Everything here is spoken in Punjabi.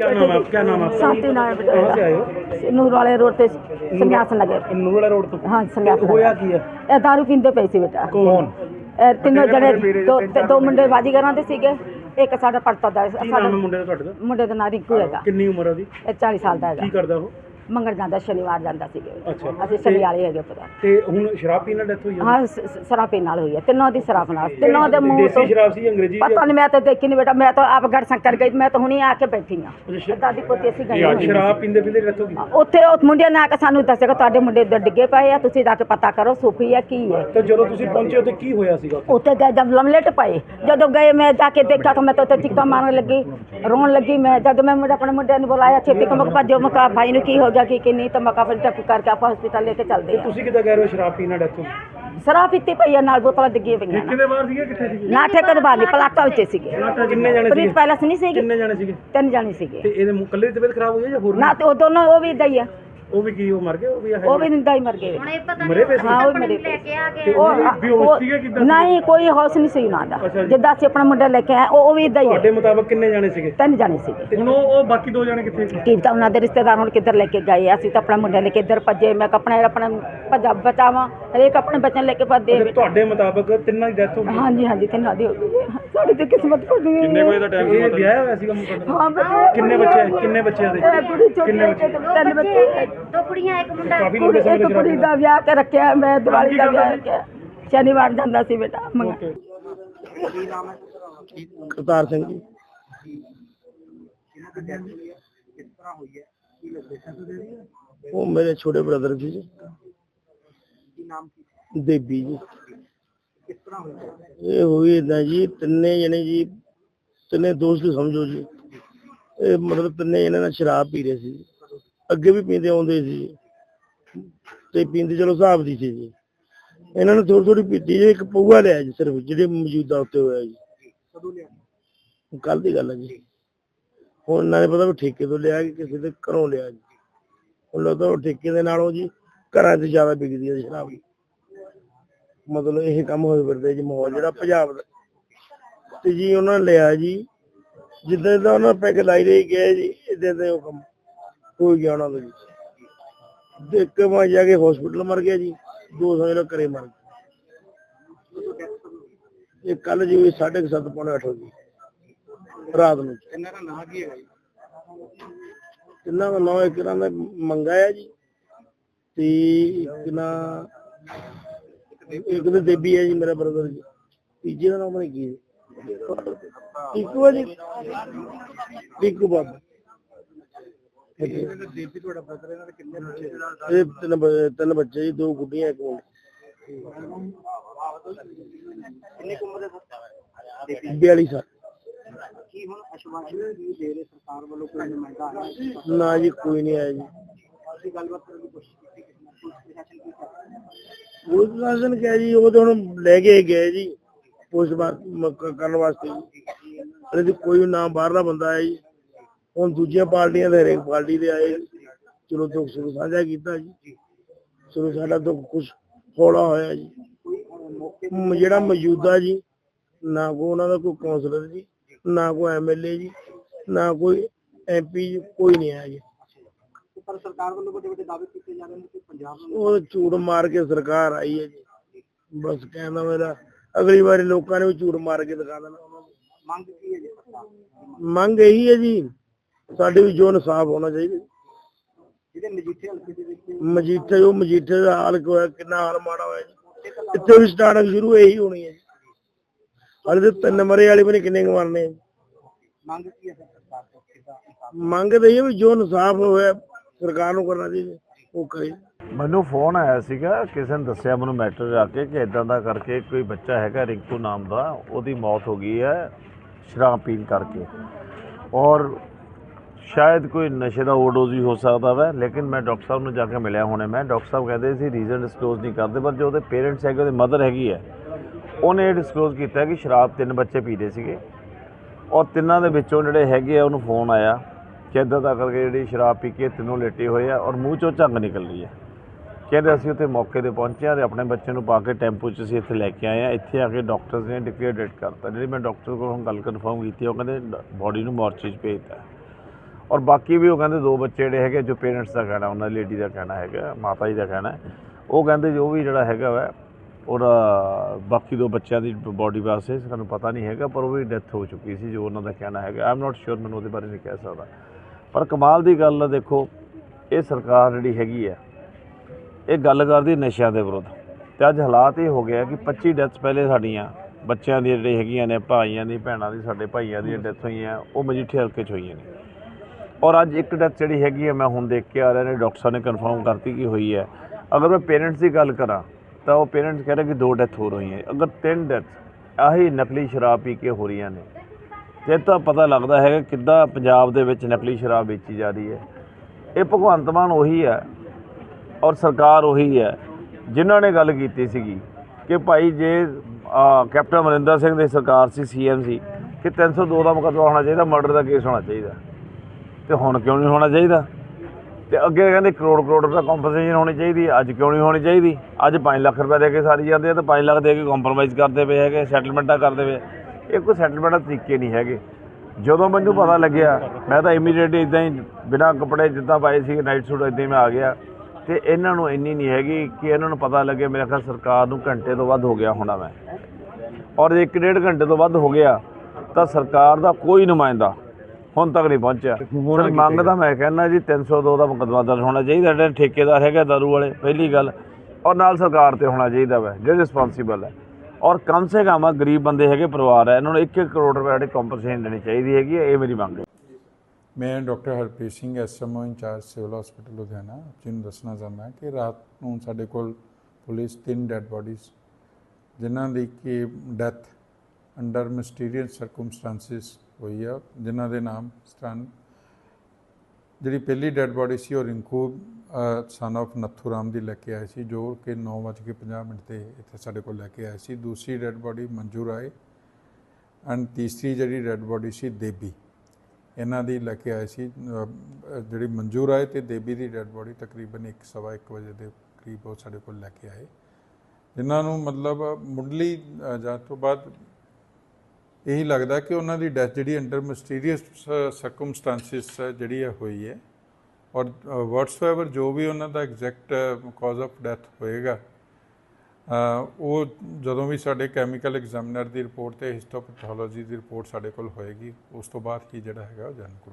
क्या नाम है आप क्या नाम है आपका शांति नाम है कहाँ से बेटा आए हो ਨੂਰ ਵਾਲੇ ਰੋਡ ਤੇ ਸੰਨਿਆਸ ਨਗਰ ਨੂਰਲਾ ਰੋਡ ਤੋਂ ਹਾਂ ਸੰਨਿਆਸ ਹੋਇਆ ਨਗਰ ਕੀ ਹੈ ਇਹ ਦਾਰੂ ਪੀਂਦੇ ਪਏ ਸੀ ਬੇਟਾ ਕੌਣ ਇਹ ਤਿੰਨੋਂ ਜਣੇ ਦੋ ਤੇ ਦੋ ਮੁੰਡੇ ਬਾਜੀਗਰਾਂ ਦੇ ਸੀਗੇ ਇੱਕ ਸਾਡਾ ਪੜਤਾ ਦਾ ਕੀ ਨਾਮ ਸਾਡਾ ਹੈ ਮੁੰਡੇ ਦਾ ਤੁਹਾਡੇ ਦਾ ਮੁੰਡੇ ਦਾ ਨਾਂ ਰਿੰਕੂ ਹੈਗਾ ਕਿੰਨੀ ਉਮਰ ਹੈ ਉਹਦੀ ਇਹ 40 ਸਾਲ ਦਾ ਕੀ ਹੈਗਾ ਕਰਦਾ ਉਹ ਮੰਗਣ ਜਾਂਦਾ ਸ਼ਨੀਵਾਰ ਜਾਂਦਾ ਅੱਛਾ। ਅਸੀਂ ਸ਼ਨੀ ਵਾਲੇ ਹੈਗੇ ਪਤਾ ਤੇ ਹੁਣ ਸ਼ਰਾਬ ਪੀਣ ਨਾਲ ਡੈਥ ਹੋਈ ਹੈ ਹਾਂ ਸ- ਸ- ਸ਼ਰਾਬ ਪੀਣ ਨਾਲ ਹੋਈ ਹੈ ਤਿੰਨੋਂ ਦੀ ਸ਼ਰਾਬ ਨਾਲ। ਤਿੰਨੋਂ ਦੇ ਮੂੰਹ ਤੋਂ ਦੇਸੀ ਸ਼ਰਾਬ ਸੀ ਅੰਗਰੇਜ਼ੀ ਪਤਾ ਨਹੀਂ ਮੈਂ ਤਾਂ ਦੇਖੀ ਨਹੀਂ ਬੇਟਾ ਮੈਂ ਤਾਂ ਆਪ ਗੜ ਸ਼ੰਕਰ ਗਈ ਮੈਂ ਤਾਂ ਹੁਣੀ ਆ ਕੇ ਬੈਠੀ ਹਾਂ ਦਾਦੀ ਪੋਤੀ ਅਸੀਂ ਗਏ ਹੋਏ ਹਾਂ। ਸ਼ਰਾਬ ਪੀਂਦੇ ਪੀਂਦੇ ਡੈਥ ਹੋ ਗਈ? ਉੱਥੇ ਉਹ ਮੁੰਡਿਆਂ ਨੇ ਆ ਕੇ ਸਾਨੂੰ ਦੱਸਿਆ ਤੁਹਾਡੇ ਮੁੰਡੇ ਇੱਧਰ ਡਿੱਗੇ ਪਏ ਆ ਤੁਸੀਂ ਜਾ ਕੇ ਪਤਾ ਕਰੋ ਸੂਫੀ ਹੈ ਕੀ ਹੈ ਤੇ ਜਦੋਂ ਤੁਸੀਂ ਪਹੁੰਚੇ ਉੱਥੇ ਕੀ ਹੋਇਆ ਸੀਗਾ ਉੱਥੇ? ਉੱਥੇ ਗਏ ਜਦ ਲਮਲੇਟ ਪਏ। ਜਦੋਂ ਗਏ ਮੈਂ ਜਾ ਕੇ ਦੇਖਿਆ ਤਾਂ ਮੈਂ ਤਾਂ ਉੱਥੇ ਚੀਕਾਂ ਮਾਰਨ ਲੱਗੀ। ਰੋਣ ਲੱਗੀ ਮੈਂ ਜਦ ਮੈਂ ਮੁੰਡੇ ਆਪਣੇ ਮੁੰਡਿਆਂ ਨੂੰ ਬੁਲਾਇਆ ਛੇਤੀ ਕਮਕ ਭੱਜੋ ਮੈਂ ਕਿਹਾ ਭਾਈ ਨੂੰ ਕੀ ਹੋ ਗਿਆ ਕੀ ਕੀ ਨਹੀਂ? ਤਾਂ ਮੈਂ ਕਿਹਾ ਫਿਰ ਟੱਪ ਕਰਕੇ ਆਪਾਂ ਹਸਪੀਟਲ ਲੈ ਕੇ ਚੱਲਦੇ ਤੁਸੀਂ ਕਿੱਦਾਂ ਕਹਿ ਰਹੇ ਹੋ ਸ਼ਰਾਬ ਪੀਣ ਡੈਥ ਹੋ ਗਈ? ਸ਼ਰਾਬ ਪੀਤੀ ਪਈ ਆ ਨਾਲ ਬੋਤਲਾਂ ਡਿੱਗੀਆਂ ਪਈਆਂ ਨੇ। ਕਿਹਦੇ ਬਾਹਰ ਸੀਗੇ ਕਿੱਥੇ ਸੀਗੇ? ਨਾ ਠੇਕੇ ਦੇ ਬਾਹਰ ਨਹੀਂ ਪਲਾਟਾ ਵਿੱਚ ਸੀਗੇ। ਕਿੰਨੇ ਜਾਣੇ ਪ੍ਰੀਤ ਸੀਗੇ? ਪੈਲਸ ਨਹੀਂ ਸੀਗੀ? ਕਿੰਨੇ ਜਾਣੇ ਸੀਗੇ? ਤਿੰਨ ਜਾਣੇ ਸੀਗੇ। ਤੇ ਇਹਦੇ ਮੂੰਹ ਕੱਲੇ ਦੀ ਤਬੀਅਤ ਖਰਾਬ ਹੋਈ ਹੈ ਜਾਂ ਹੋਰ ਵੀ? ਨਾ ਤੇ ਉਹ ਦੋਨੋਂ ਉਹ ਵੀ ਏਦਾਂ ਹੀ ਆ। ਉਹ ਵੀ ਕੀ ਉਹ ਮਰ ਗਏ ਉਹ ਵੀ ਉਹ ਵੀ ਨਿੰਦਾ ਹੀ ਮਰ ਗਏ। ਮਰੇ ਪਏ ਸੀ? ਹਾਂ ਉਹ ਮਰੇ ਪਏ। ਤੇ ਉਹ ਉਹ ਵੀ ਹੋਸ਼ ਉਹ- ਸੀਗੇ ਕਿੱਦਾਂ ਨਹੀਂ ਕੋਈ ਹੌਸ ਨਹੀਂ ਸੀ ਉਹਨਾਂ ਦਾ। ਅੱਛਾ ਜੀ। ਜਿੱਦਾਂ ਅਸੀਂ ਆਪਣਾ ਮੁੰਡਾ ਲੈ ਕੇ ਆਏ ਉਹ ਉਹ ਵੀ ਇਦਾਂ ਹੀ ਤੁਹਾਡੇ ਹੈ। ਮੁਤਾਬਕ ਕਿੰਨੇ ਜਾਣੇ ਸੀਗੇ? ਤਿੰਨ ਜਾਣੇ ਸੀਗੇ। ਹੁਣ ਉਹ ਉਹ ਬਾਕੀ ਦੋ ਜਾਣੇ ਕਿੱਥੇ ਸੀ? ਕੀ ਪਤਾ ਉਹਨਾਂ ਦੇ ਰਿਸ਼ਤੇਦਾਰ ਹੁਣ ਕਿੱਧਰ ਲੈ ਕੇ ਗਏ ਅਸੀਂ ਤਾਂ ਆਪਣਾ ਮੁੰਡਾ ਲੈ ਕੇ ਇੱਧਰ ਭੱਜੇ ਮੈਂ ਕਿਹਾ ਆਪਣਾ ਆਪਣਾ ਭੱਜਾ ਬਚਾਵਾਂ ਹਰੇਕ ਆਪਣੇ ਬੱਚੇ ਲੈ ਕੇ ਭੱਜੇ ਅੱਛਾ, ਤੁਹਾਡੇ ਮੁਤਾਬਕ ਤਿੰਨਾਂ ਦੀ ਡੈਥ ਹੋ ਗਈ? ਹਾਂਜੀ ਹਾਂਜੀ ਤਿੰਨਾਂ ਦੀ ਹੋ ਗਈ ਹੈ। ਸਾਡੀ ਤੇ ਕਿਸਮਤ ਖੁੱਲੀ ਕਿੰਨੇ ਵਜੇ ਦਾ ਟਾਈਮ ਇਹ ਵਿਆਹ ਹੋਇਆ ਸੀਗਾ ਮੁੰਡਾ ਦਾ? ਹਾਂ ਬੱਚੇ ਕਿੰਨੇ ਬੱਚੇ ਕਿੰਨੇ ਬੱਚਿਆਂ ਦੇ ਇਹ ਕੁੜੀ ਛੋਟੀ ਕਿੰਨੇ ਹੈ ਬੱਚੇ? ਤਿੰਨ ਬੱਚੇ ਹੈ। ਦੋ ਕੁੜੀਆਂ ਇੱਕ ਮੁੰਡਾ ਕਾਫੀ ਕੁੜੀ ਲੰਬੇ ਸਮੇਂ ਇੱਕ ਤੋਂ ਸ਼ਰਾਬ ਕੁੜੀ ਦਾ ਵਿਆਹ ਕੇ ਰੱਖਿਆ ਮੈਂ ਦੀਵਾਲੀ ਦਾ ਵਿਆਹ ਰੱਖਿਆ। ਸ਼ਨੀਵਾਰ ਜਾਂਦਾ ਸੀ ਬੇਟਾ ਮੰਗਾ ਕਰਤਾਰ ਸਿੰਘ ਜੀ। ਉਹ ਮੇਰੇ ਛੋਟੇ ਬ੍ਰਦਰ ਜੀ ਜੀ। ਦੇਬੀ ਜੀ। ਇਹ ਹੋਈ ਏਦਾਂ ਜੀ ਤਿੰਨੇ ਜਣੇ ਜੀ ਤਿੰਨੇ ਦੋਸਤ ਸਮਝੋ ਜੀ। ਇਹ ਮਤਲਬ ਤਿੰਨੇ ਜਣੇ ਨਾਲ ਸ਼ਰਾਬ ਪੀ ਰਹੇ ਸੀ ਅੱਗੇ ਵੀ ਪੀਂਦੇ ਆਉਂਦੇ ਸੀ। ਤੇ ਪੀਂਦੇ ਚਲੋ ਹਿਸਾਬ ਦੀ ਸੀ ਜੀ। ਇਹਨਾਂ ਨੇ ਥੋੜੀ ਥੋੜੀ ਪੀਤੀ ਜੀ ਇੱਕ ਪਊਆ ਲਿਆ ਜੀ ਸਿਰਫ ਜਿਹੜੇ ਮੌਜੂਦਾ ਉੱਤੇ ਹੋਇਆ ਜੀ। ਕੱਲ ਦੀ ਗੱਲ ਹੈ ਜੀ। ਹੁਣ ਇਹਨਾਂ ਨੇ ਪਤਾ ਵੀ ਠੇਕੇ ਤੋਂ ਲਿਆ ਕਿ ਕਿਸੇ ਦੇ ਘਰੋਂ ਲਿਆ ਜੀ। ਹੁਣ ਉਹ ਠੇਕੇ ਦੇ ਨਾਲੋਂ ਜੀ ਘਰਾਂ 'ਚ ਜ਼ਿਆਦਾ ਵਿਕਦੀ ਹੈ ਸ਼ਰਾਬ। ਮਤਲਬ ਇਹ ਕੰਮ ਹੋਏ ਫਿਰਦੇ ਜੀ ਮਾਹੌਲ ਜਿਹੜਾ ਪੰਜਾਬ ਦਾ। ਤੇ ਜੀ ਉਹਨਾਂ ਨੇ ਲਿਆ ਜੀ। ਜਿੱਦਾਂ ਦਾ ਉਹਨਾਂ ਪੈਕ ਲਾਈ ਰਹੀ ਗਏ ਜੀ ਇਦਾਂ ਦੇ ਉਹ ਕੰਮ। ਹੋ ਗਿਆ ਉਹਨਾਂ ਦਾ ਜੀ ਦੇਖ ਕੇ ਮੈਂ ਜਾ ਕੇ ਹਸਪੀਟਲ ਮਰ ਗਿਆ ਜੀ ਦੋ ਸਮੇਂ ਨਾਲ ਘਰੇ ਮਰ ਗਿਆ। ਇਹ ਕੱਲ ਜੀ ਹੋਈ ਸਾਢੇ ਕੁ ਸੱਤ ਪੌਣੇ ਅੱਠ ਹੋ ਗਈ ਰਾਤ ਨੂੰ। ਇਹਨਾਂ ਦਾ ਨਾਂ ਕੀ ਹੈ ਇਹਨਾਂ ਦਾ ਨਾਂ ਇੱਕ ਇਹਨਾਂ ਦਾ ਮੰਗਾ ਹੈ ਜੀ। ਤੇ ਇੱਕ ਨਾ ਇੱਕ ਦੇ ਦੇਬੀ ਹੈ ਜੀ ਮੇਰਾ ਬ੍ਰਦਰ ਜੀ। ਤੀਜੇ ਦਾ ਨਾਮ ਕੀ ਹੈ। ਇੱਕੋ ਜੀ। ਇੱਕੋ ਬਾਬਾ ਦੇਬੀ ਤੁਹਾਡਾ ਬ੍ਰਦਰ ਇਹਨਾਂ ਦੇ ਕਿੰਨੇ ਬੱਚੇ? ਇਹ ਤਿੰਨ ਬ- ਤਿੰਨ ਬੱਚੇ ਜੀ ਦੋ ਗੁੱਡੀਆਂ ਇੱਕ ਮੁੰਡਾ। ਕਿੰਨੇ ਉਮਰ ਦੇ 42 ਸਾਲ। ਕੀ ਹੁਣ ਅਸ਼ਵਾਸਨ ਦੀ ਦੇ ਰਹੇ ਸਰਕਾਰ ਵੱਲੋਂ ਕੋਈ ਨੁਮਾਇੰਦਾ ਆਇਆ ਨਾ ਜੀ ਕੋਈ ਨਹੀਂ ਆਇਆ ਜੀ। ਅਸੀਂ ਗੱਲਬਾਤ ਕਰਨ ਦੀ ਕੋਸ਼ਿਸ਼ ਕੀਤੀ ਕਿਸੇ ਨਾਲ ਪੁਲਿਸ ਪ੍ਰਸ਼ਾਸਨ ਕੀ ਕਰ ਰਿਹਾ ਪੁਲਿਸ ਪ੍ਰਸ਼ਾਸਨ ਕਿਹਾ ਜੀ ਉਹ ਤਾਂ ਹੁਣ ਲੈ ਕੇ ਗਏ ਜੀ ਪੁਲਿਸ ਕਰਨ ਵਾਸਤੇ। ਜੀ ਅਰੇ ਜੀ ਕੋਈ ਨਾ ਬਾਹਰਲਾ ਬੰਦਾ ਆਇਆ ਜੀ। ਹੁਣ ਦੂਜੀਆਂ ਪਾਰਟੀਆਂ ਦੇ ਹਰੇਕ ਪਾਰਟੀ ਦੇ ਆਏ। ਚਲੋ ਦੁੱਖ ਸੁੱਖ ਸਾਂਝਾ ਕੀਤਾ ਜੀ। ਚਲੋ ਸਾਡਾ ਦੁੱਖ ਕੁਝ ਹੌਲਾ ਹੋਇਆ ਜੀ। ਮ- ਜਿਹੜਾ ਮੌਜੂਦਾ ਜੀ ਨਾ ਕੋ ਉਹਨਾਂ ਦਾ ਕੋਈ ਕੌਂਸਲਰ ਜੀ ਨਾ ਕੋਈ ਐਮਐਲਏ ਜੀ ਨਾ ਕੋਈ ਐਮਪੀ ਕੋਈ ਨਹੀਂ ਆਇਆ ਜੀ। ਪਰ ਸਰਕਾਰ ਵੱਲੋਂ ਵੱਡੇ ਵੱਡੇ ਦਾਅਵੇ ਕੀਤੇ ਜਾ ਰਹੇ ਨੇ ਕਿ ਪੰਜਾਬ ਨੂੰ ਉਹ ਝੂਠ ਮਾਰ ਕੇ ਸਰਕਾਰ ਆਈ ਹੈ ਜੀ। ਬਸ ਕਹਿੰਦਾ ਮੇਰਾ ਅਗਲੀ ਵਾਰੀ ਲੋਕਾਂ ਨੇ ਵੀ ਝੂਠ ਮਾਰ ਕੇ ਦਿਖਾ ਦੇਣਾ। ਉਹਨਾਂ ਨੂੰ ਮੰਗ ਕੀ ਹੈ ਜੀ ਸਰਕਾਰ ਦੀ? ਮੰਗ ਇਹੀ ਹੈ ਜੀ ਸਾਡੇ ਵੀ ਜੋ ਇਨਸਾਫ ਹੋਣਾ ਚਾਹੀਦਾ। ਜਿਹਦੇ ਮਜੀਠੇ ਹਲਕੇ ਦੇ ਵਿੱਚ ਮਜੀਠੇ ਜੋ ਮਜੀਠੇ ਦਾ ਹਾਲ ਹੋਇਆ ਕਿੰਨਾ ਹਾਲ ਮਾੜਾ ਹੋਇਆ ਜੀ। ਇੱਥੇ ਵੀ ਸਟਾਰਟਿੰਗ ਸ਼ੁਰੂ ਇਹੀ ਹੋਣੀ ਹੈ ਜੀ। ਹਾਲੇ ਤੇ ਤਿੰਨ ਮਰੇ ਵਾਲੇ ਵੀ ਨਹੀਂ ਕਿੰਨੇ ਕੁ ਮਰਨੇ ਆ। ਮੰਗ ਕੀ ਹੈ ਫਿਰ ਸਰਕਾਰ ਤੋਂ? ਕਿੱਦਾਂ ਇਨਸਾਫ਼? ਮੰਗ ਤਾਂ ਇਹ ਹੈ ਵੀ ਜੋ ਇਨਸਾਫ ਹੋਇਆ ਸਰਕਾਰ ਨੂੰ ਕਰਨਾ ਚਾਹੀਦਾ ਉਹ ਕਰੇ। ਮੈਨੂੰ ਫੋਨ ਆਇਆ ਸੀਗਾ ਕਿਸੇ ਨੇ ਦੱਸਿਆ ਮੈਨੂੰ ਮੈਟਰ ਆ ਕੇ ਕਿ ਇਦਾਂ ਦਾ ਕਰਕੇ ਕੋਈ ਬੱਚਾ ਹੈਗਾ ਰਿੰਕੂ ਨਾਮ ਦਾ ਉਹਦੀ ਮੌਤ ਹੋ ਗਈ ਹੈ ਸ਼ਰਾਬ ਪੀਣ ਕਰਕੇ। ਔਰ ਸ਼ਾਇਦ ਕੋਈ ਨਸ਼ੇ ਦਾ ਓਵਰਡੋਜ਼ ਵੀ ਹੋ ਸਕਦਾ ਵਾ ਲੇਕਿਨ ਮੈਂ ਡਾਕਟਰ ਸਾਹਿਬ ਨੂੰ ਜਾ ਕੇ ਮਿਲਿਆ ਹੁਣੇ ਮੈਂ ਡਾਕਟਰ ਸਾਹਿਬ ਕਹਿੰਦੇ ਸੀ ਰੀਜ਼ਨ ਡਿਸਕਲੋਜ਼ ਨਹੀਂ ਕਰਦੇ ਪਰ ਜੋ ਉਹਦੇ ਪੇਰੈਂਟਸ ਹੈਗੇ ਉਹਦੇ ਮਦਰ ਹੈਗੀ ਹੈ ਉਹਨੇ ਇਹ ਡਿਸਕਲੋਜ਼ ਕੀਤਾ ਕਿ ਸ਼ਰਾਬ ਤਿੰਨ ਬੱਚੇ ਪੀਦੇ ਸੀਗੇ ਔਰ ਤਿੰਨਾਂ ਦੇ ਵਿੱਚੋਂ ਜਿਹੜੇ ਹੈਗੇ ਆ ਉਹਨੂੰ ਫੋਨ ਆਇਆ ਕਿ ਇੱਦਾਂ ਦਾ ਕਰਕੇ ਜਿਹੜੀ ਸ਼ਰਾਬ ਪੀ ਕੇ ਤਿੰਨੋਂ ਲੇਟੇ ਹੋਏ ਆ ਔਰ ਮੂੰਹ ਚੋਂ ਝੰਗ ਨਿਕਲ ਰਹੀ ਹੈ ਕਹਿੰਦੇ ਅਸੀਂ ਉੱਥੇ ਮੌਕੇ ਤੇ ਪਹੁੰਚੇ ਹਾਂ ਤੇ ਆਪਣੇ ਬੱਚੇ ਨੂੰ ਪਾ ਕੇ ਟੈਂਪੂ 'ਚ ਅਸੀਂ ਇੱਥੇ ਲੈ ਕੇ ਆਏ ਹਾਂ ਇੱਥੇ ਆ ਕੇ ਡਾਕਟਰਸ ਨੇ ਡਿਕਲੇਅਰ ਡੇਟ ਕਰਤਾ ਜਿਹੜੀ ਮੈਂ ਡਾਕਟਰ ਕੋਲ ਹੁਣ ਗੱਲ ਕਨਫਰਮ ਕੀਤੀ ਉਹ ਕਹਿੰਦੇ ਬੋਡੀ ਨੂੰ ਮੋਰਚੇ 'ਚ ਭੇਜਤਾ ਔਰ ਬਾਕੀ ਵੀ ਉਹ ਕਹਿੰਦੇ ਦੋ ਬੱਚੇ ਜਿਹੜੇ ਹੈਗੇ, ਜੋ ਪੇਰੈਂਟਸ ਦਾ ਕਹਿਣਾ, ਉਹਨਾਂ ਲੇਡੀ ਦਾ ਕਹਿਣਾ ਹੈਗਾ, ਮਾਤਾ ਜੀ ਦਾ ਕਹਿਣਾ ਉਹ ਕਹਿੰਦੇ ਜੋ ਵੀ ਜਿਹੜਾ ਹੈਗਾ ਵਾ, ਔਰ ਬਾਕੀ ਦੋ ਬੱਚਿਆਂ ਦੀ ਬਾਡੀ ਵਾਸਤੇ ਸਾਨੂੰ ਪਤਾ ਨਹੀਂ ਹੈਗਾ, ਪਰ ਉਹ ਵੀ ਡੈਥ ਹੋ ਚੁੱਕੀ ਸੀ, ਜੋ ਉਹਨਾਂ ਦਾ ਕਹਿਣਾ ਹੈਗਾ। ਆਈ ਐਮ ਨਾਟ ਸ਼ੋਰ ਮੈਨੂੰ ਉਹਦੇ ਬਾਰੇ ਨਹੀਂ ਕਹਿ ਸਕਦਾ। ਪਰ ਕਮਾਲ ਦੀ ਗੱਲ ਆ, ਦੇਖੋ, ਇਹ ਸਰਕਾਰ ਜਿਹੜੀ ਹੈਗੀ ਆ, ਇਹ ਗੱਲ ਕਰਦੀ ਨਸ਼ਿਆਂ ਦੇ ਵਿਰੁੱਧ। ਤੇ ਅੱਜ ਹਾਲਾਤ ਇਹ ਹੋ ਗਿਆ ਕਿ 25 ਡੈਥਸ ਪਹਿਲੇ ਸਾਡੀਆਂ ਬੱਚਿਆਂ ਦੀ ਜਿਹੜੀ ਹੈਗੀਆਂ ਨੇ, ਭਾਈਆਂ ਦੀ, ਭੈਣਾਂ ਦੀ, ਸਾਡੇ ਭਾਈਆਂ ਦੀਆਂ ਡੈਥ ਹੋਈਆਂ, ਉਹ ਮਜੀਠੇ ਹਲਕੇ 'ਚ ਹੋਈਆਂ ਨੇ। ਔਰ ਅੱਜ ਇੱਕ ਡੈਥ ਜਿਹੜੀ ਹੈਗੀ ਹੈ ਮੈਂ ਹੁਣ ਦੇਖ ਕੇ ਆ ਰਿਹਾ ਨੇ ਡਾਕਟਰ ਸਾਹਿਬ ਨੇ ਕਨਫਰਮ ਕਰਤੀ ਕਿ ਹੋਈ ਹੈ। ਅਗਰ ਮੈਂ ਪੇਰੈਂਟਸ ਦੀ ਗੱਲ ਕਰਾਂ, ਤਾਂ ਉਹ ਪੇਰੈਂਟਸ ਕਹਿ ਰਹੇ ਕਿ ਦੋ ਡੈਥ ਹੋ ਰਹੀਆਂ ਅਗਰ ਤਿੰਨ ਡੈਥ ਆਹੀ ਨਕਲੀ ਸ਼ਰਾਬ ਪੀ ਕੇ ਹੋ ਰਹੀਆਂ ਨੇ। ਤੇ ਤਾਂ ਪਤਾ ਲੱਗਦਾ ਹੈਗਾ ਕਿੱਦਾਂ ਪੰਜਾਬ ਦੇ ਵਿੱਚ ਨਕਲੀ ਸ਼ਰਾਬ ਵੇਚੀ ਜਾ ਰਹੀ ਹੈ। ਇਹ ਭਗਵੰਤ ਮਾਨ ਉਹੀ ਹੈ ਔਰ ਸਰਕਾਰ ਉਹੀ ਹੈ, ਜਿਨ੍ਹਾਂ ਨੇ ਗੱਲ ਕੀਤੀ ਸੀਗੀ ਕਿ ਭਾਈ ਜੇ ਕੈਪਟਨ ਅਮਰਿੰਦਰ ਸਿੰਘ ਦੀ ਸਰਕਾਰ ਸੀ ਸੀਐਮ ਸੀ, ਕਿ 302 ਦਾ ਮੁਕੱਦਮਾ ਹੋਣਾ ਚਾਹੀਦਾ, ਮਰਡਰ ਦਾ ਕੇਸ ਹੋਣਾ ਚਾਹੀਦਾ। ਤੇ ਹੁਣ ਕਿਉਂ ਨਹੀਂ ਹੋਣਾ ਚਾਹੀਦਾ? ਤੇ ਅੱਗੇ ਕਹਿੰਦੇ ਕਰੋੜ ਕਰੋੜ ਰੁਪਏ ਕੰਪਨਸੇਸ਼ਨ ਹੋਣੀ ਚਾਹੀਦੀ ਅੱਜ ਕਿਉਂ ਨਹੀਂ ਹੋਣੀ ਚਾਹੀਦੀ? ਅੱਜ 5 ਲੱਖ ਰੁਪਏ ਦੇ ਕੇ ਸਾਰੀ ਜਾਂਦੇ ਆ ਤੇ 5 ਲੱਖ ਦੇ ਕੇ ਕੰਪਰੋਮਾਈਜ਼ ਕਰਦੇ ਪਏ ਹੈਗੇ ਸੈਟਲਮੈਂਟਾਂ ਕਰਦੇ ਪਏ। ਇਹ ਕੋਈ ਸੈਟਲਮੈਂਟ ਦੇ ਤਰੀਕੇ ਨਹੀਂ ਹੈਗੇ। ਜਦੋਂ ਮੈਨੂੰ ਪਤਾ ਲੱਗਿਆ, ਮੈਂ ਤਾਂ ਇਮੀਡੀਏਟਲੀ ਇਦਾਂ ਹੀ ਬਿਨਾਂ ਕੱਪੜੇ ਜਿੱਦਾਂ ਪਾਏ ਸੀ ਨਾਈਟ ਸੂਟ ਇਦਾਂ ਹੀ ਮੈਂ ਆ ਗਿਆ। ਤੇ ਇਹਨਾਂ ਨੂੰ ਇੰਨੀ ਨਹੀਂ ਹੈਗੀ ਕਿ ਇਹਨਾਂ ਨੂੰ ਪਤਾ ਲੱਗੇ, ਮੇਰੇ ਖਿਆਲ ਸਰਕਾਰ ਨੂੰ ਘੰਟੇ ਤੋਂ ਵੱਧ ਹੋ ਗਿਆ ਹੋਣਾ ਮੈਂ। ਔਰ ਇੱਕ ਡੇਢ ਘੰਟੇ ਤੋਂ ਵੱਧ ਹੋ ਗਿਆ, ਤਾਂ ਸਰਕਾਰ ਦਾ ਕੋਈ ਨੁਮਾਇੰਦਾ ਹੁਣ ਤੱਕ ਨਹੀਂ ਪਹੁੰਚਿਆ। ਸਰ ਮੰਗ ਤਾਂ ਮੈਂ ਕਹਿੰਦਾ ਜੀ 302 ਦਾ ਮੁਕੱਦਮਾ ਦਰਜ ਹੋਣਾ ਚਾਹੀਦਾ ਜਿਹੜੇ ਠੇਕੇਦਾਰ ਹੈਗੇ ਦਾਰੂ ਵਾਲੇ ਪਹਿਲੀ ਗੱਲ। ਔਰ ਨਾਲ ਸਰਕਾਰ ਤੇ ਹੋਣਾ ਚਾਹੀਦਾ ਵਾ ਜਿਹੜੇ ਰਿਸਪੌਂਸੀਬਲ ਹੈ ਔਰ ਕਮ ਸੇ ਕਮ ਆ ਗਰੀਬ ਬੰਦੇ ਹੈਗੇ ਪਰਿਵਾਰ ਹੈ ਇਹਨਾਂ ਨੂੰ 1-1 ਕਰੋੜ ਰੁਪਏ ਦੀ ਕੰਪਨਸੇਸ਼ਨ ਦੇਣੀ ਚਾਹੀਦੀ ਹੈਗੀ ਇਹ ਮੇਰੀ ਮੰਗ ਹੈ। ਮੈਂ doctor Harpreet Singh SMO incharge civil hospital Ludhiana ji ਨੂੰ ਦੱਸਣਾ ਚਾਹੁੰਦਾ ਕਿ ਰਾਤ ਨੂੰ ਸਾਡੇ ਕੋਲ ਪੁਲਿਸ ਤਿੰਨ ਡੈੱਡ ਬੋਡੀਜ਼ ਜਿਨ੍ਹਾਂ ਦੀ ਕਿ ਡੈਥ ਅੰਡਰ ਮਿਸਟੀਰੀਅਸ ਸਰਕਮਸਟੈਂਸਿਸ ਹੋਈ ਆ ਜਿਨ੍ਹਾਂ ਦੇ ਨਾਮ ਸਟਨ ਜਿਹੜੀ ਪਹਿਲੀ ਡੈੱਡ ਬੋਡੀ ਸੀ ਉਹ ਰਿੰਕੂ ਸਨ of ਨੱਥੂ ਰਾਮ ਦੀ ਲੈ ਕੇ ਆਏ ਸੀ ਜੋ ਕਿ 9:50 ਮਿੰਟ ਤੇ ਇੱਥੇ ਸਾਡੇ ਕੋਲ ਲੈ ਕੇ ਆਏ ਸੀ। ਦੂਸਰੀ dead body Manju Rai and ਤੀਸਰੀ ਜਿਹੜੀ ਡੈੱਡ ਬੋਡੀ ਸੀ ਦੇਬੀ। ਇਹਨਾਂ ਦੀ ਲੈ ਕੇ ਆਏ ਸੀ ਜਿਹੜੀ ਮਨਜੂਰ ਆਏ ਤੇ ਦੇਬੀ ਦੀ ਡੈੱਡ ਬੋਡੀ ਤਕਰੀਬਨ 1:30 ਵਜੇ ਦੇ ਕਰੀਬ ਉਹ ਸਾਡੇ ਕੋਲ ਲੈ ਕੇ ਆਏ। ਜਿਨ੍ਹਾਂ ਨੂੰ ਮਤਲਬ ਮੁੱਢਲੀ ਅਹ, ਜਾਂਚ ਤੋਂ ਬਾਅਦ ਇਹੀ ਲੱਗਦਾ ਕਿ ਉਹਨਾਂ ਦੀ ਡੈਥ ਜਿਹੜੀ ਅੰਡਰ ਮਿਸਟੀਰੀਅਸ ਸਰਕਮਸਟੈਂਸਿਸ ਜਿਹੜੀ ਹੈ ਹੋਈ ਹੈ। ਔਰ ਵਟਸਐਵਰ ਜੋ ਵੀ ਉਹਨਾਂ ਦਾ ਐਗਜ਼ੈਕਟ ਕਾਜ਼ ਆਫ ਡੈਥ ਹੋਏਗਾ ਉਹ ਜਦੋਂ ਵੀ ਸਾਡੇ ਕੈਮੀਕਲ ਐਗਜ਼ਾਮੀਨਰ ਦੀ ਰਿਪੋਰਟ ਤੇ ਹਿਸਟੋਪੈਥੋਲੋਜੀ ਦੀ ਰਿਪੋਰਟ ਸਾਡੇ ਕੋਲ ਹੋਏਗੀ, ਉਸ ਤੋਂ ਬਾਅਦ ਕੀ ਜਿਹੜਾ ਹੈਗਾ ਉਹ ਜਾਣੂ ਕਰਵਾਇਆ